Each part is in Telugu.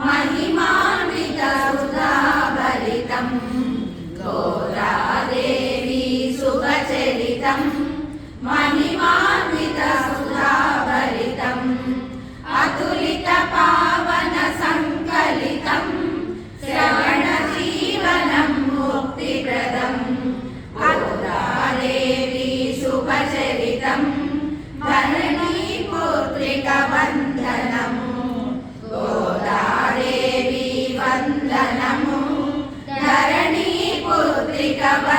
మహిమాన్విత సుధాభరితం ఘోరాదేవి సుఖచరితం మహిమాన్విత la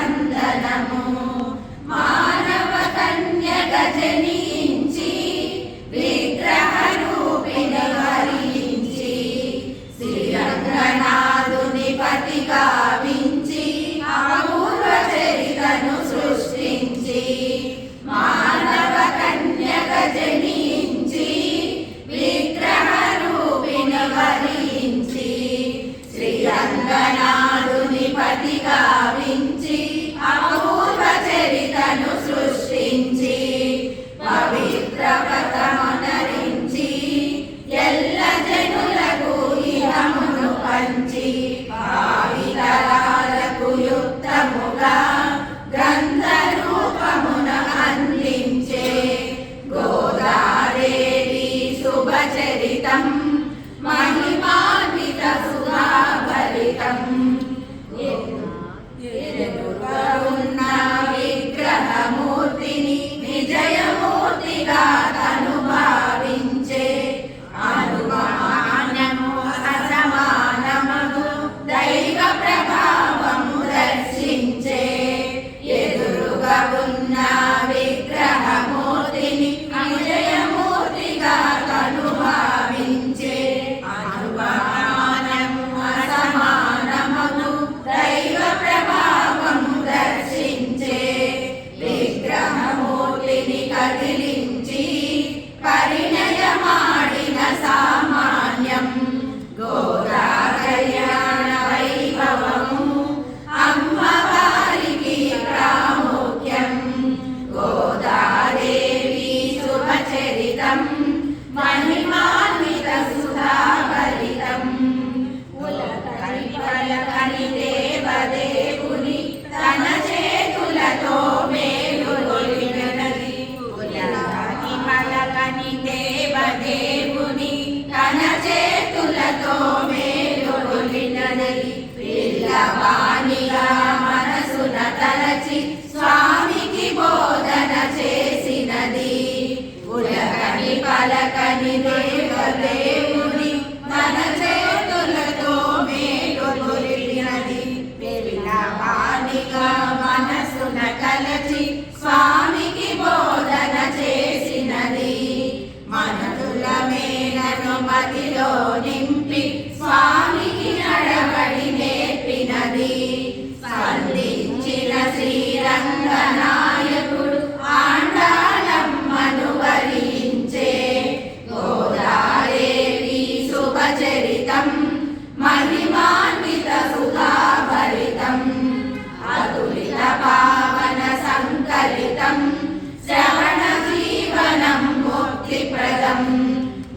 ಬಾಲಕನಿದೆ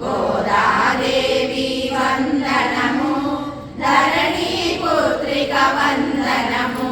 గోదాదేవి వందనము ధరణి పుత్రిక వందనము.